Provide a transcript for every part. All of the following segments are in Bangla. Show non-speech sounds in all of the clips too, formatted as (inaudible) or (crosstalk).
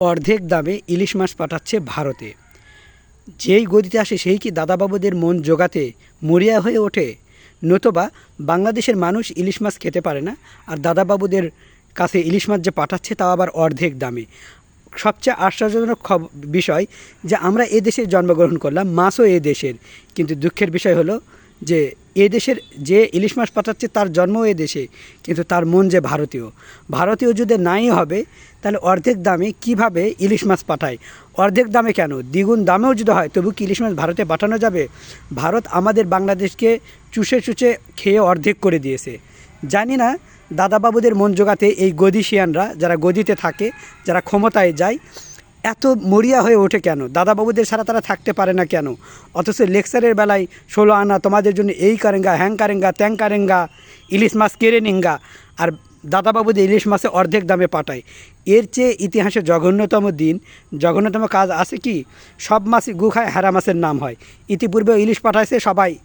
অর্ধেক দামে ইলিশ মাছ পাঠাচ্ছে ভারতে। যেই গদিতে আসে সেই কি দাদাবাবুদের মন জোগাতে মরিয়া হয়ে ওঠে? নতুবা বাংলাদেশের মানুষ ইলিশ মাছ খেতে পারে না, আর দাদাবাবুদের কাছে ইলিশ মাছ যে পাঠাচ্ছে তাও আবার অর্ধেক দামে। সবচেয়ে আশ্চর্যজনক বিষয় যে আমরা এ দেশে জন্মগ্রহণ করলাম, মাছও এ দেশের। কিন্তু দুঃখের বিষয় হলো যে এ দেশের যে ইলিশ মাছ পাঠাচ্ছে তার জন্ম এ দেশে, কিন্তু তার মন যে ভারতীয়। ভারতীয় যদি নাই হবে, তাহলে অর্ধেক দামে কীভাবে ইলিশ মাছ পাঠায়? অর্ধেক দামে কেন? দ্বিগুণ দামেও যদি হয়, তবু কি ইলিশ মাছ ভারতে পাঠানো যাবে? ভারত আমাদের বাংলাদেশকে চুষে চুষে খেয়ে অর্ধেক করে দিয়েছে। জানি না দাদাবাবুদের মন জোগাতে এই গদিশিয়ানরা, যারা গদিতে থাকে, যারা ক্ষমতায় যায় এত মরিয়া হয়ে ওঠে কেন? দাদাবাবুদের সারা তারা থাকতে পারে না কেন? অথচ লেকচারের বেলায় ষোলো আনা তোমাদের জন্য এই কারেঙ্গা, হ্যাং কারেঙ্গা, ত্যাং কারেঙ্গা, ইলিশ মাছ কেড়ে নিঙ্গা, আর দাদাবাবুদের ইলিশ মাছে অর্ধেক দামে পাঠায়। এর চেয়ে ইতিহাসে জঘন্যতম দিন, জঘন্যতম কাজ আছে কি? সব মাছই গু খায় হারা মাছের নাম হয়। ইতিপূর্বে ইলিশ পাঠাইছে সবাই।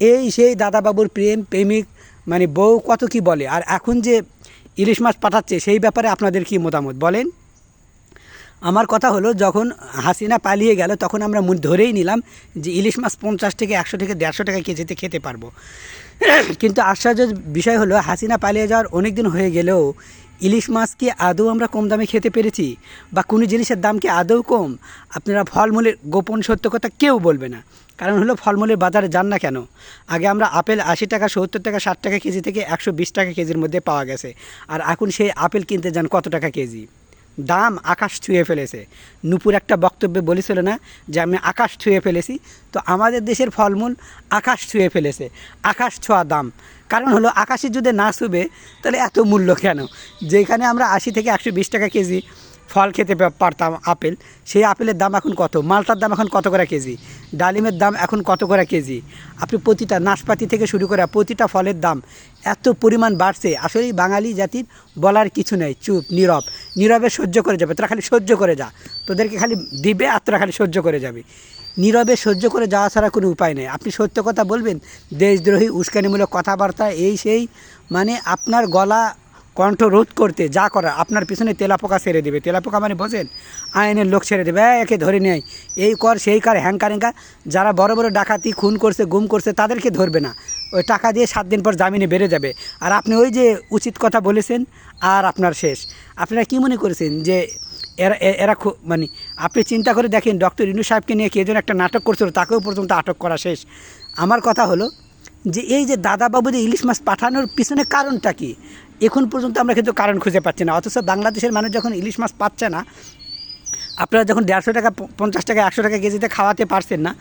এই সেই দাদাবাবুর প্রেম, প্রেমিক মানে বউ কত কি বলে? আর এখন যে ইলিশ মাছ পাঠাচ্ছে, সেই ব্যাপারে আপনাদের কি মতামত? বলেন। আমার কথা হলো, যখন হাসিনা পালিয়ে গেল, তখন আমরা ধরেই নিলাম যে ইলিশ মাছ পঞ্চাশ থেকে একশো থেকে দেড়শো টাকা কেজিতে খেতে পারব। (clears throat) কিন্তু আশ্চর্যের বিষয় হলো, হাসিনা পালিয়ে যাওয়ার অনেক দিন হয়ে গেলেও ইলিশ মাছ কি আদৌ আমরা কম দামে খেতে পেরেছি? বা কোনো জিনিসের দাম কি আদৌ কম? আপনারা ফলমূলের গোপন সত্য কথা কেউ বলবে না। কারণ হলো, ফলমূলের বাজারে যান না কেন? আগে আমরা আপেল আশি টাকা, সত্তর টাকা, ষাট টাকা কেজি থেকে একশো বিশ টাকা কেজির মধ্যে পাওয়া গেছে। আর এখন সেই আপেল কিনতে যান কত টাকা কেজি? দাম আকাশ ছুঁয়ে ফেলেছে। নুপুর একটা বক্তব্যে বলেছিল না যে, আমি আকাশ ছুঁয়ে ফেলেছি। তো আমাদের দেশের ফলমূল আকাশ ছুঁয়ে ফেলেছে। আকাশ ছোঁয়া দাম। কারণ হলো, আকাশে যদি না ছুবে তাহলে এত মূল্য কেন? যেখানে আমরা আশি থেকে একশো বিশ টাকা কেজি ফল খেতে পারতাম আপেল, সেই আপেলের দাম এখন কত? মালটার দাম এখন কত করে কেজি? ডালিমের দাম এখন কত করে কেজি? আপনি প্রতিটা নাশপাতি থেকে শুরু করে প্রতিটা ফলের দাম এত পরিমাণ বাড়ছে। আসলেই বাঙালি জাতির বলার কিছু নেই। চুপ, নীরব। নীরবে সহ্য করে যাবে। তোরা খালি সহ্য করে যা। তোদেরকে খালি দিবে আর তোরা খালি সহ্য করে যাবে। নীরবে সহ্য করে যাওয়া ছাড়া কোনো উপায় নেই। আপনি সত্য কথা বলবেন, দেশদ্রোহী, উস্কানিমূলক কথাবার্তা, এই সেই মানে আপনার গলা কণ্ঠ রোধ করতে যা করার আপনার পিছনে তেলাপোকা ছেড়ে দেবে। তেলাপোকা মানে বোঝেন? আইনের লোক ছেড়ে দেবে "এই, একে ধরে নেয়। এই কর সেই কর হ্যাংকার হ্যাংকার যারা বড় বড় ডাকাতি খুন করছে গুম করছে তাদেরকে ধরবে না। ওই টাকা দিয়ে সাত দিন পর জামিনে বেড়ে যাবে। আর আপনি ওই যে উচিত কথা বলেছেন আর আপনার শেষ। আপনারা কি মনে করেছেন যে এরা এরা খুব মানে আপনি চিন্তা করে দেখেন ডক্টর ইনু সাহেবকে নিয়ে কে যেন একটা নাটক করছিল তাকেও পর্যন্ত আটক করা শেষ। আমার কথা হলো যে এই যে দাদাবাবুদের ইলিশ মাছ পাঠানোর পিছনে কারণটা কি? এখন পর্যন্ত আমরা কিন্তু কারণ খুঁজে পাচ্ছি না। অথচ বাংলাদেশের মানুষ যখন ইলিশ মাছ পাচ্ছে না, আপনারা যখন দেড়শো টাকা পঞ্চাশ টাকা, একশো টাকা কেজিতে খাওয়াতে পারছেন না,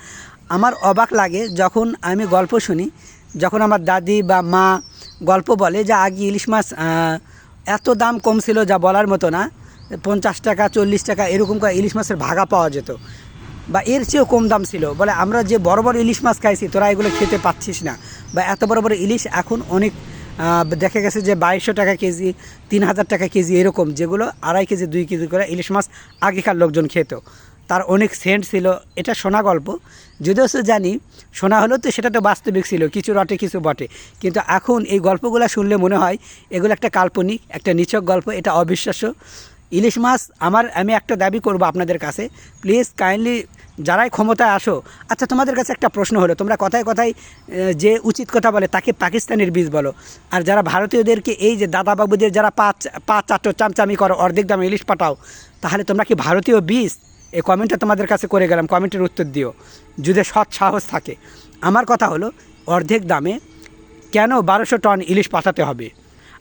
আমার অবাক লাগে যখন আমি গল্প শুনি, যখন আমার দাদি বা মা গল্প বলে যে আগে ইলিশ মাছ এত দাম কম ছিল যা বলার মতো না, পঞ্চাশ টাকা, চল্লিশ টাকা এরকম করে ইলিশ মাছের ভাগা পাওয়া যেত বা এর চেয়েও কম দাম ছিল। বলে আমরা যে বড় বড় ইলিশ মাছ খাইছি, তোরা এগুলো খেতে পাচ্ছিস না বা এত বড় বড় ইলিশ এখন অনেক দেখা গেছে যে বাইশশো টাকা কেজি তিন হাজার টাকা কেজি এরকম যেগুলো আড়াই কেজি, দুই কেজি করে ইলিশ মাছ আগেকার লোকজন খেত। তার অনেক সেন্ট ছিল। এটা শোনা গল্প। যদিও সে জানি শোনা হলেও তো সেটা তো বাস্তবিক ছিল, কিছু রটে, কিছু বটে। কিন্তু এখন এই গল্পগুলো শুনলে মনে হয়, এগুলো একটা কাল্পনিক, একটা নিছক গল্প, এটা অবিশ্বাস্য। ইলিশ মাছ আমার, আমি একটা দাবি করব আপনাদের কাছে। প্লিজ কাইন্ডলি যারাই ক্ষমতায় আসো আচ্ছা তোমাদের কাছে একটা প্রশ্ন হলো, তোমরা কথায় কথায় যে উচিত কথা বলে তাকে পাকিস্তানের বীজ বলো। আর যারা ভারতীয়দেরকে এই যে দাদাবাবুদের যারা পাঁচ পাঁচ চারটো চামচামি করো, অর্ধেক দামে ইলিশ পাঠাও, তাহলে তোমরা কি ভারতীয় বীজ? এই কমেন্টটা তোমাদের কাছে করে গেলাম, কমেন্টের উত্তর দিও, যদি সৎ সাহস থাকে। আমার কথা হলো, অর্ধেক দামে কেন বারোশো টন ইলিশ পাঠাতে হবে?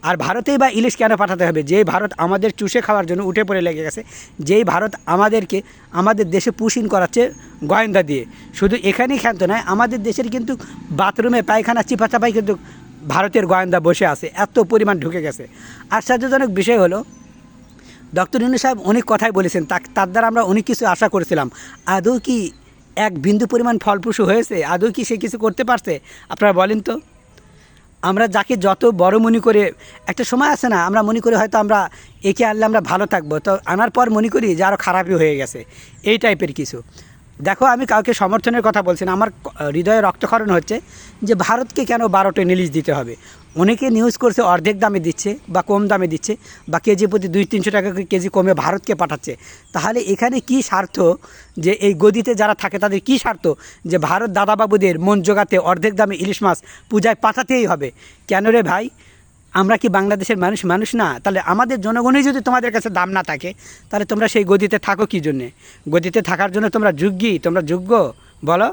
আর ভারতেই বা ইলিশ কেন পাঠাতে হবে? যেই ভারত আমাদের চুষে খাওয়ার জন্য উঠে পড়ে লেগে গেছে, যেই ভারত আমাদেরকে আমাদের দেশে পুষিন করাচ্ছে গোয়েন্দা দিয়ে। শুধু এখানেই ক্ষান্ত নয়, আমাদের দেশের কিন্তু বাথরুমে পায়খানা চিপাচাপাই কিন্তু ভারতের গোয়েন্দা বসে আছে, এত পরিমাণ ঢুকে গেছে। আশ্চর্যজনক বিষয় হলো, ডক্টর ইনু সাহেব অনেক কথাই বলেছেন তার দ্বারা আমরা অনেক কিছু আশা করেছিলাম। আদৌ কি এক বিন্দু পরিমাণ ফলপ্রসূ হয়েছে? আদৌ কি সে কিছু করতে পারছে? আপনারা বলেন তো। আমরা যাকে যত বড় মনে করে, একটা সময় আছে না, আমরা মনে করি হয়তো আমরা একে আনলে আমরা ভালো থাকব। তো আনার পর মনে করি যে আরও খারাপই হয়ে গেছে। এই টাইপের কিছু। দেখো, আমি কাউকে সমর্থনের কথা বলছি না। আমার হৃদয়ে রক্তক্ষরণ হচ্ছে যে ভারতকে কেন বারোটা ইলিশ দিতে হবে? অনেকে নিউজ করছে, অর্ধেক দামে দিচ্ছে বা কম দামে দিচ্ছে, বা কেজি প্রতি দুই তিনশো টাকা করে কেজি কমে ভারতকে পাঠাচ্ছে। তাহলে এখানে কি স্বার্থ যে এই গদিতে যারা থাকে, তাদের কি স্বার্থ যে ভারত দাদাবাবুদের মন জোগাতে অর্ধেক দামে ইলিশ মাছ পূজায় পাঠাতেই হবে? কেন রে ভাই? আমরা কি বাংলাদেশের মানুষ? মানুষ না। তাহলে আমাদের জনগণই যদি তোমাদের কাছে দাম না থাকে, তাহলে তোমরা সেই গদিতে থাকো কী জন্যে? গদিতে থাকার জন্য তোমরা যোগ্যই তোমরা যোগ্য? বলো।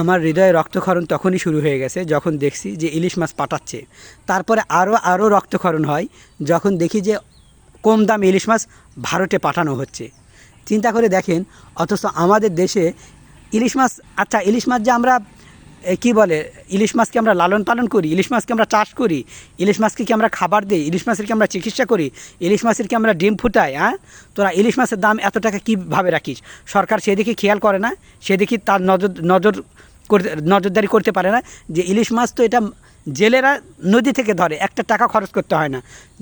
আমার হৃদয়ে রক্তক্ষরণ তখনই শুরু হয়ে গেছে, যখন দেখছি যে ইলিশ মাছ পাঠাচ্ছে। তারপরে আরও আরও রক্তক্ষরণ হয়, যখন দেখি যে কম দামে ইলিশ মাছ ভারতে পাঠানো হচ্ছে। চিন্তা করে দেখেন, অথচ আমাদের দেশে ইলিশ মাছ আচ্ছা ইলিশ মাছ যে আমরা কি বলে, ইলিশ মাছকে আমরা লালন পালন করি, ইলিশ মাছকে আমরা চাষ করি, ইলিশ মাছকে কি আমরা খাবার দিই, ইলিশ মাছের কি আমরা চিকিৎসা করি, ইলিশ মাছের কি আমরা ডিম ফুটাই হ্যাঁ? তোরা ইলিশ মাছের দাম এত টাকা কীভাবে রাখিস? সরকার সেদিকে খেয়াল করে না, সেদিকে তার নজর নজর করতে, নজরদারি করতে পারে না যে ইলিশ মাছ তো এটা জেলেরা নদী থেকে ধরে, একটা টাকা খরচ করতে হয় না।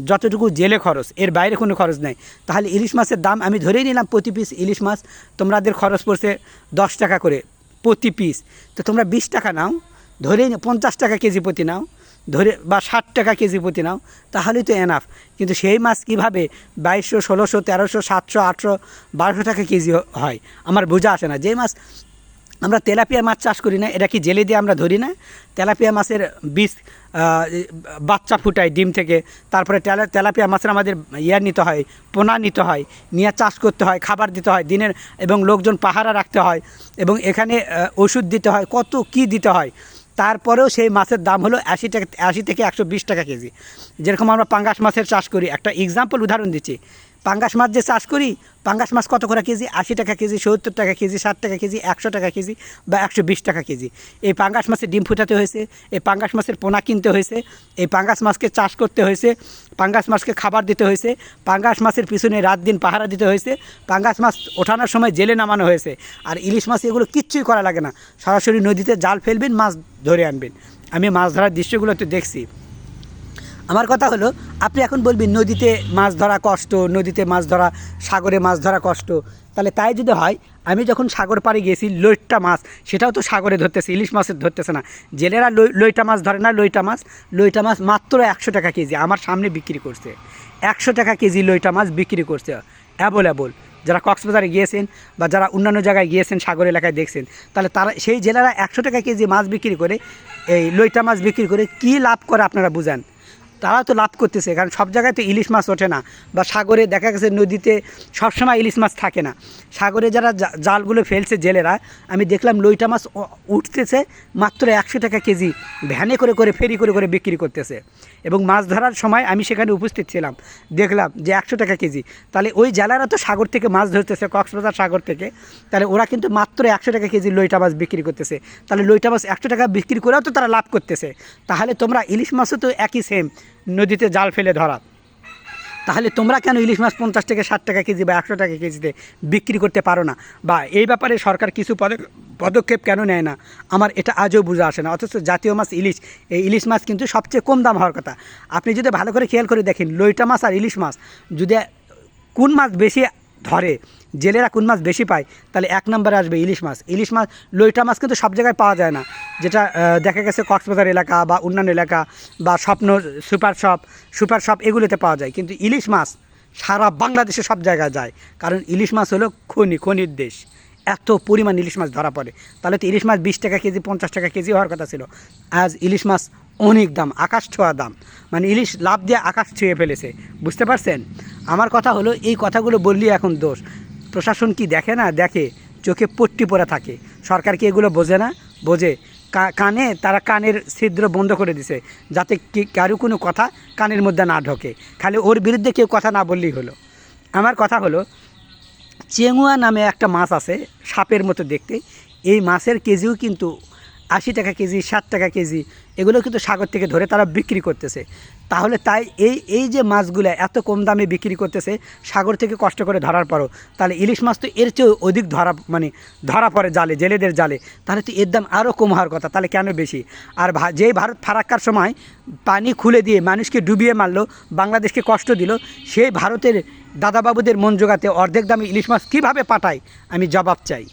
যতটুকু জেলে খরচ, এর বাইরে কোনো খরচ নেই। তাহলে ইলিশ মাছের দাম আমি ধরেই নিলাম প্রতি পিস ইলিশ মাছ তোমাদের খরচ পড়ছে দশ টাকা করে। প্রতি পিস তো তোমরা বিশ টাকা নাও, ধরে পঞ্চাশ টাকা কেজি প্রতি নাও, ধরে বা ষাট টাকা কেজি প্রতি নাও তাহলেই তো এনাফ কিন্তু সেই মাছ কীভাবে বাইশশো, ষোলোশো, তেরোশো, সাতশো, আটশো, বারোশো টাকা কেজি হয়? আমার বোঝা আসে না। যে মাছ আমরা তেলাপিয়া মাছ চাষ করি না, এটা কি জেলে দিয়ে আমরা ধরি না? তেলাপিয়া মাছের বীজ বাচ্চা ফুটায় ডিম থেকে, তারপরে তেলা, তেলাপিয়া মাছের আমাদের ইয়া নিতে হয়, পোনা নিতে হয়, নিয়ে চাষ করতে হয়, খাবার দিতে হয়, দিনের এবং লোকজন পাহারা রাখতে হয় এবং এখানে ওষুধ দিতে হয়, কত কি দিতে হয়। তারপরেও সেই মাছের দাম হলো আশি টাকা, আশি থেকে একশো বিশ টাকা কেজি। যেরকম আমরা পাঙ্গাস মাছের চাষ করি, একটা এক্সাম্পল উদাহরণ দিচ্ছি। পাঙ্গাস মাছ যে চাষ করি, পাঙ্গাস মাছ কত করে কেজি? আশি টাকা কেজি, সত্তর টাকা কেজি, ষাট টাকা কেজি, একশো টাকা কেজি বা একশো বিশ টাকা কেজি। এই পাঙ্গাস মাছের ডিম ফুটাতে হয়েছে, এই পাঙ্গাস মাছের পোনা কিনতে হয়েছে, এই পাঙ্গাস মাছকে চাষ করতে হয়েছে, পাঙ্গাস মাছকে খাবার দিতে হয়েছে, পাঙ্গাস মাছের পিছনে রাত দিন পাহারা দিতে হয়েছে, পাঙ্গাস মাছ ওঠানোর সময় জেলে নামানো হয়েছে। আর ইলিশ মাছ এগুলো কিচ্ছুই করা লাগে না। সরাসরি নদীতে জাল ফেলবেন, মাছ ধরে আনবেন। আমি মাছ ধরার দৃশ্যগুলো তো দেখছি। আমার কথা হলো, আপনি এখন বলবেন নদীতে মাছ ধরা কষ্ট, নদীতে মাছ ধরা, সাগরে মাছ ধরা কষ্ট। তাহলে তাই যদি হয়, আমি যখন সাগর পাড়ে গেছি, লইট্টা মাছ, সেটাও তো সাগরে ধরতেছে, ইলিশ মাছের ধরতেছে না। জেলেরা লই লইটা মাছ ধরে না, লইটা মাছ। লইটা মাছ মাত্র একশো টাকা কেজি, আমার সামনে বিক্রি করছে। একশো টাকা কেজি লইটা মাছ বিক্রি করছে। অ্যাভেলেবল যারা কক্সবাজারে গিয়েছেন বা যারা অন্যান্য জায়গায় গিয়েছেন, সাগর এলাকায় দেখছেন, তাহলে তারা সেই জেলেরা একশো টাকা কেজি মাছ বিক্রি করে, এই লইটা মাছ বিক্রি করে কী লাভ করে আপনারা বুঝান? তারা তো লাভ করতেছে, কারণ সব জায়গায় তো ইলিশ মাছ ওঠে না বা সাগরে দেখা গেছে নদীতে সবসময় ইলিশ মাছ থাকে না। সাগরে যারা জালগুলো ফেলছে জেলেরা, আমি দেখলাম লইটা মাছ উঠতেছে মাত্র একশো টাকা কেজি ভ্যানে করে করে ফেরি করে করে বিক্রি করতেছে। এবং মাছ ধরার সময় আমি সেখানে উপস্থিত ছিলাম, দেখলাম যে একশো টাকা কেজি। তাহলে ওই জেলারা তো সাগর থেকে মাছ ধরতেছে, কক্সবাজার সাগর থেকে। তাহলে ওরা কিন্তু মাত্র একশো টাকা কেজি লইটা মাছ বিক্রি করতেছে। তাহলে লইটা মাছ একশো টাকা বিক্রি করেও তো তারা লাভ করতেছে। তাহলে তোমরা ইলিশ মাছও তো একই সেম নদীতে জাল ফেলে ধরা। তাহলে তোমরা কেন ইলিশ মাছ পঞ্চাশ থেকে ষাট টাকা কেজি বা একশো টাকা কেজিতে বিক্রি করতে পারো না? বা এই ব্যাপারে সরকার কিছু পদ- পদক্ষেপ কেন নেয় না? আমার এটা আজও বোঝা আসে না। অথচ জাতীয় মাছ ইলিশ, এই ইলিশ মাছ কিন্তু সবচেয়ে কম দাম হওয়ার কথা। আপনি যদি ভালো করে খেয়াল করে দেখেন, লইটা মাছ আর ইলিশ মাছ, যদি কোন মাছ বেশি ধরে। জেলেরা কোন মাছ বেশি পায়, তাহলে এক নম্বরে আসবে ইলিশ মাছ। ইলিশ মাছ, লইটা মাছ কিন্তু সব জায়গায় পাওয়া যায় না। যেটা দেখা গেছে কক্সবাজার এলাকা বা অন্যান্য এলাকা বা স্বপ্ন সুপার শপ সুপার শপ এগুলোতে পাওয়া যায়। কিন্তু ইলিশ মাছ সারা বাংলাদেশে সব জায়গায় যায়। কারণ ইলিশ মাছ হলো খনি, খনির দেশ। এত পরিমাণ ইলিশ মাছ ধরা পড়ে। তাহলে তো ইলিশ মাছ বিশ টাকা কেজি, পঞ্চাশ টাকা কেজি হওয়ার কথা ছিল। আজ ইলিশ মাছ অনেক দাম, আকাশ ছোঁয়া দাম। মানে ইলিশ লাভ দিয়ে আকাশ ছুঁয়ে ফেলেছে, বুঝতে পারছেন? আমার কথা হলো, এই কথাগুলো বললি এখন দোষ। প্রশাসন কি দেখে না দেখে? চোখে পট্টি পরে থাকে। সরকার কি এগুলো বোঝে না? বোঝে। কানে, তারা কানের ছিদ্র বন্ধ করে দিছে, যাতে কি, কারও কোনো কথা কানের মধ্যে না ঢোকে। খালি ওর বিরুদ্ধে কেউ কথা না বললেই হলো। আমার কথা হলো চেঙুয়া নামে একটা মাছ আছে, সাপের মতো দেখতে। এই মাছের কেজিও কিন্তু আশি টাকা কেজি, ষাট টাকা কেজি, এগুলো কিন্তু সাগর থেকে ধরে তারা বিক্রি করতেছে। তাহলে তাই এই এই যে মাছগুলো এত কম দামে বিক্রি করতেছে, সাগর থেকে কষ্ট করে ধরার পরও, তাহলে ইলিশ মাছ তো এর চেয়েও অধিক ধরা মানে ধরা পড়ে জালে, জেলেদের জালে। তাহলে তো এর দাম আরও কম হওয়ার কথা, তাহলে কেন বেশি? আর যেই ভারত ফারাক্কার সময় পানি খুলে দিয়ে মানুষকে ডুবিয়ে মারলো, বাংলাদেশকে কষ্ট দিল, সেই ভারতের দাদাবাবুদের মন জোগাতে অর্ধেক দামে ইলিশ মাছ কীভাবে পাঠায়? আমি জবাব চাই।